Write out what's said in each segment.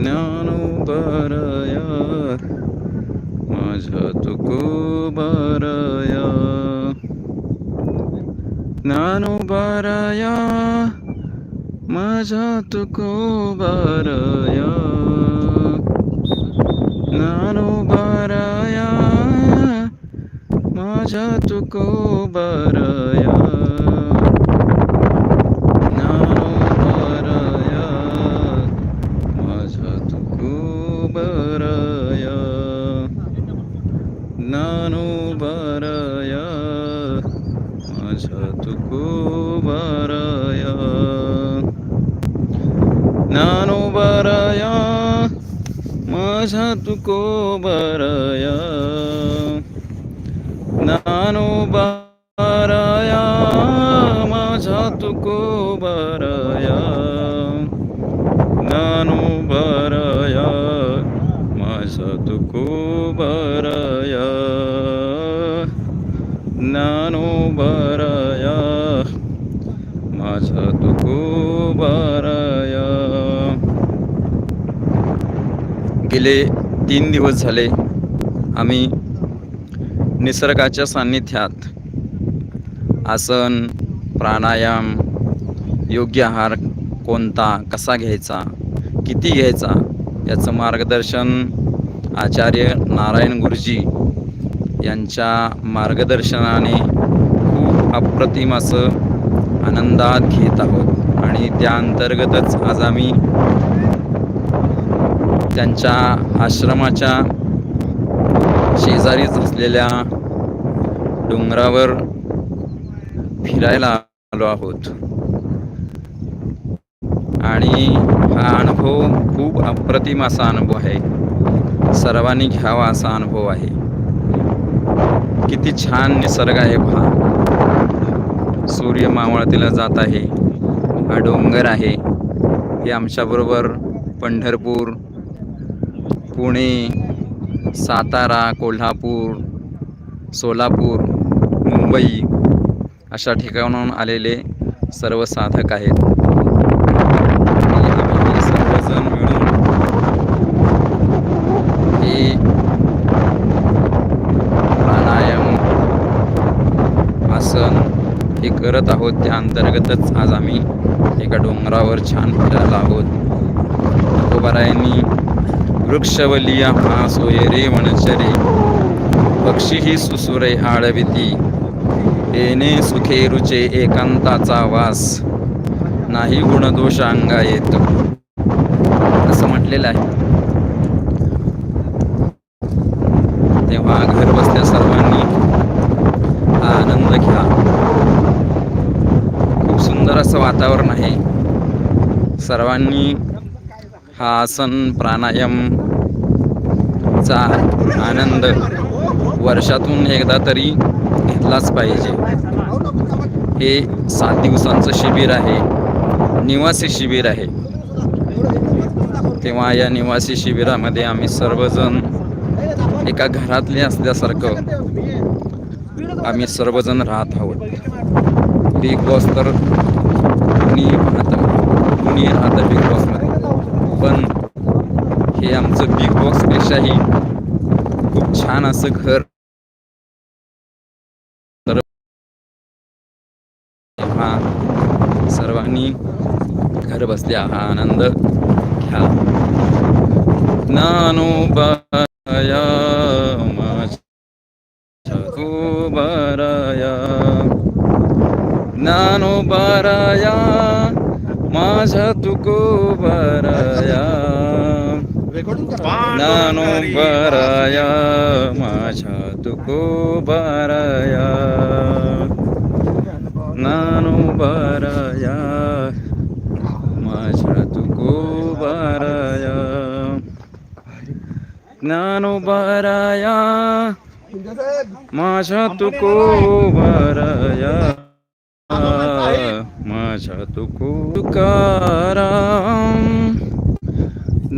Nanubaraya Majatuku Baraya Nanubaraya Majatuku Baraya. नानो बाराया तुकोबारया ज्ञानोबारया माझ्या तुकोबारया ज्ञानोबारया माझ्या तुकोबारया ज्ञानोबारया अच्छा तुको बरया नानो बा माझ्या तुकोबारया ज्ञानोबारया माझा तुकोबारया ज्ञानोबारया माझा तुकोबारया गेले तीन दिवस झाले आम्ही निसर्गाच्या सान्निध्यात आसन प्राणायाम योग्य आहार कोणता कसा घ्यायचा किती घ्यायचा याचं मार्गदर्शन आचार्य नारायण गुरुजी यांच्या मार्गदर्शनाने खूप अप्रतिम असं आनंदात घेत आहोत. आणि त्या अंतर्गतच आज आम्ही त्यांच्या आश्रमाच्या शेजारीच असलेल्या डोंगरावर फिरायला आलो आहोत. आणि हा अनुभव खूप अप्रतिम असा अनुभव आहे. सर्वांनी घ्यावा असा अनुभव आहे. किती छान निसर्ग आहे पहा. सूर्य मावळतीला जात आहे. हा डोंगर आहे. हे आमच्याबरोबर पंढरपूर पुणे सातारा कोल्हापूर सोलापूर मुंबई अशा ठिकाणाहून आलेले सर्व साधक आहेत. आम्ही सर्वजण मिळून हे प्राणायाम आसन हे करत आहोत. त्या अंतर्गतच आज आम्ही एका डोंगरावर छान फिरायला आहोत. तुकोबारायांनी वृक्षवलिया हा सोयरे वनचरे पक्षी ही सुसुरे आळविती. येणे सुखे रुचे एकांताचा वास. नाही गुणदोष अंगा येत. असं म्हटलेलं आहे. तेव्हा घर बसल्या सर्वांनी हा आनंद घ्या. खूप सुंदर असं वातावरण आहे. सर्वांनी हा आसन प्राणायामचा आनंद वर्षातून एकदा तरी घेतलाच पाहिजे. हे सात दिवसांचं शिबिर आहे. निवासी शिबिर आहे. तेव्हा या निवासी शिबिरामध्ये आम्ही सर्वजण एका घरातले असल्यासारखं आम्ही सर्वजण राहत आहोत. बिग बॉस तर कुणी पाहतं कुणी राहतं बिग बॉसमध्ये? हे आमचं बिग बॉक्सपेक्षाही खूप छान असं घर. तर सर्वांनी घर बसल्या हा आनंद घ्या. ज्ञानोबाया माझ्या तुकोबाराया माझ्या तुकोबराया ज्ञानोबाराया माझ्या तुकोबाराया. ज्ञानोबाराया माझ्या तुकोबाराया. ज्ञानोबाराया माझ्या तुकोबाराया. माझ्या तुको तुकाराम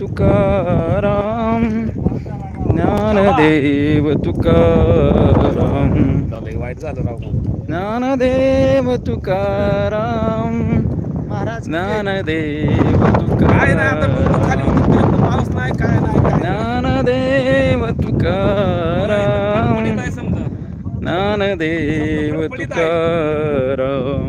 तुकाराम ज्ञानदेव तुकाराम. वाईट झालं राव ज्ञानदेव तुकाराम महाराज ज्ञानदेव तुकाराम. पाऊस नाही काय नाही काय नाही. ज्ञानदेव तुकाराम कोणी नाही समजा. ज्ञानदेव तुकाराम.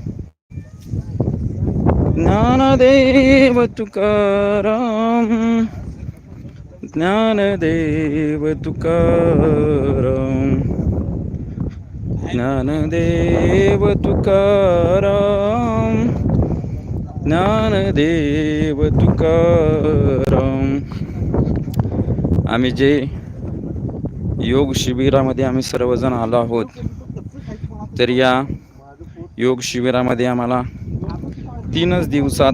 ज्ञानदेव तुकाराम ज्ञानदेव तुकाराम ज्ञानदेव तुकाराम ज्ञानदेव तुकाराम आम्ही जे योग शिबिरामध्ये आम्ही सर्वजण आलो आहोत तर या योग शिबिरामध्ये आम्हाला तीनच दिवसात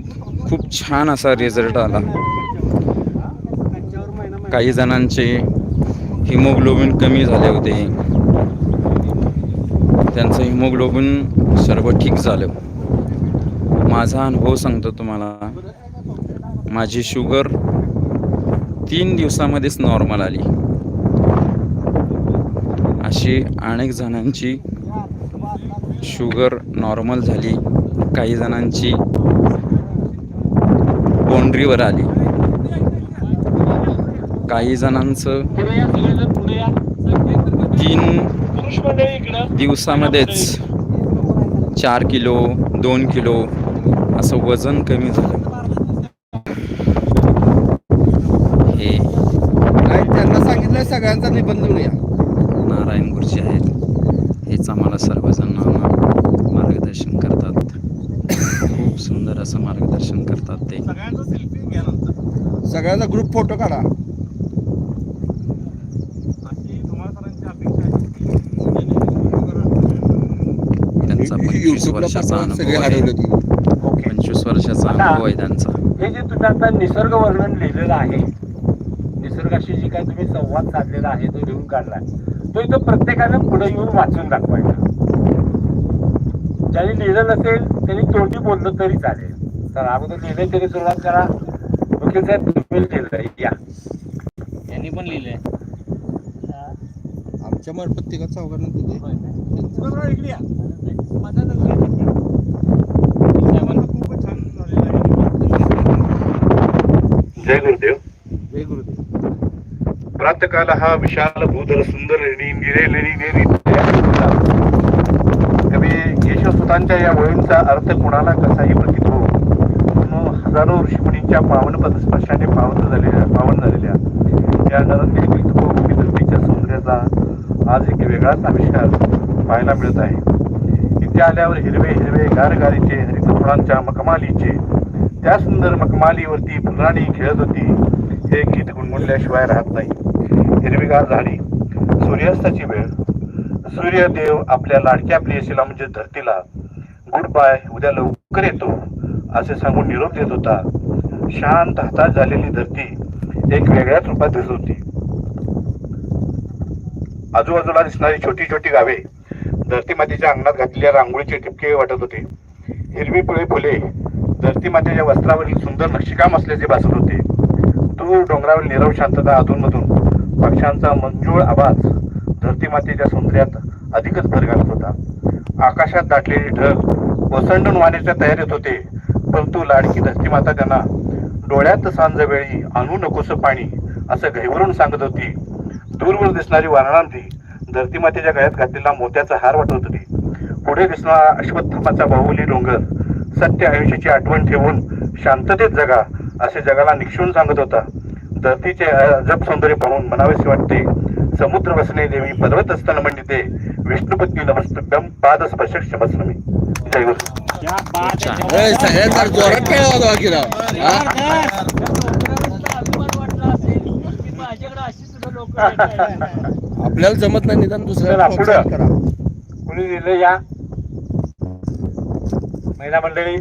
खूप छान असा रिझल्ट आला. काही जणांचे हिमोग्लोबिन कमी झाले होते. त्यांचं हिमोग्लोबिन सर्व ठीक झालं. माझा अनुभव सांगतो तुम्हाला. माझी शुगर तीन दिवसामध्येच नॉर्मल आली. अशी अनेक जणांची शुगर नॉर्मल झाली. काही जणांची बाउंड्रीवर आली. काही जणांचं तीन दिवसामध्येच चार किलो दोन किलो असं वजन कमी झालं. हे त्यांना सांगितलंय सगळ्यांचा निबंध नारायण गुरुजी आहेत. हेच आम्हाला सर्वजणांना मार्गदर्शन करतात खूप सुंदर असं मार्गदर्शन करतात ते. सगळ्यांचा सेल्फी घ्या नंतर. सगळ्यांचा ग्रुप फोटो काढा. त्यांचा पंचवीस वर्षाचा अनुभव आहे. हरवले तुम्ही ओके पंचवीस वर्षाचा अनुभव आहे त्यांचा. हे जे तुम्ही आता निसर्ग वर्णन लिहिलेलं आहे निसर्गाशी जी काय तुम्ही संवाद साधलेला आहे तो लिहून काढलाय. तो इथं प्रत्येकानं पुढे येऊन वाचून दाखवायचा. ज्यांनी लिहिलं नसेल त्यांनी तोंडी बोललं तरी चालेल. तर अगोदर लिहिलं तरी सुरुवात करा. वकील साहेब तुम्ही लिहिलंय या. यांनी पण लिहिलंय. आमच्या मार्फत तिघा चौघांना दिले इकडे या. जय गुरुदेव. जय गुरुदेव. प्रातकाल हा विशाल भूदल सुंदर केशवसुतांच्या या ओळींचा अर्थ कुणाला कसाही प्रतीत हो म्हणून हजारो ऋषीमुनींच्या पावन पदस्पर्शाने पावन झालेल्या पावन झालेल्या या नरंदेवी तुकोभूमी सौंदर्याचा आज एक वेगळाच आविष्कार पाहायला मिळत आहे. इथे आल्यावर हिरवे हिरवे गारगारीचे हरितफुलांच्या मकमालीचे त्या सुंदर मकमालीवरती फुलराणी खेळत होती. हे गीत गुणगुणल्याशिवाय राहत नाही. हिरवीगार झाडी सूर्यास्ताची वेळ. सूर्यदेव आपल्या लाडक्या प्रियशीला म्हणजे धरतीला गुड बाय उद्या लवकर येतो असे सांगून निरोप देत होता. शांत हातात झालेली धरती एक वेगळ्याच रूपात दिसत होती. आजूबाजूला दिसणारी छोटी छोटी गावे धरती मातेच्या अंगणात घातलेल्या रांगोळीचे ठिपके वाटत होते. हिरवी पिळे फुले धरती मातेच्या वस्त्रावरील सुंदर नक्षीकाम असल्याचे भासत होते. दूर डोंगरावरील निरव शांतता अधूनमधून पक्ष्यांचा मंजूळ आवाज धरतीमातेच्या सौंदर्यात अधिकच भर घालत होता. आकाशात दाटलेली ढग ओसंडून वाहण्याच्या तयारीत होते परंतु लाडकी धरतीमाता त्यांना डोळ्यात सांज वेळी आणू नकोस पाणी असं घैवरून सांगत होती. दूरवर दिसणारी वारणांती धरतीमातेच्या गळ्यात घातलेला मोत्याचा हार वाटत होती. पुढे दिसणारा अश्वत्थामाचा बाहुली डोंगर सत्य आयुष्याची आठवण ठेवून शांततेत जगा असे जगाला निक्षून सांगत होता. धरतीचे अजब सौंदर्य पाहून मनावेसे वाटते समुद्र वसने देवी पर्वत असताना मंडिते विष्णुपत्नी नमस्तभ्यम पाद स्पर्श क्षमस्नमी जय गुरु क्या बात छान. ए, सगळ्यात जरा जोरात खेळा होता की राव. माझ्याकडे अशी सुद्धा लोक आहेत. आपल्याला जमत नाही निदान चला, दुसऱ्याला पुढं. प्रोत्साहन करा कुणी दिलं या महिला मंडळी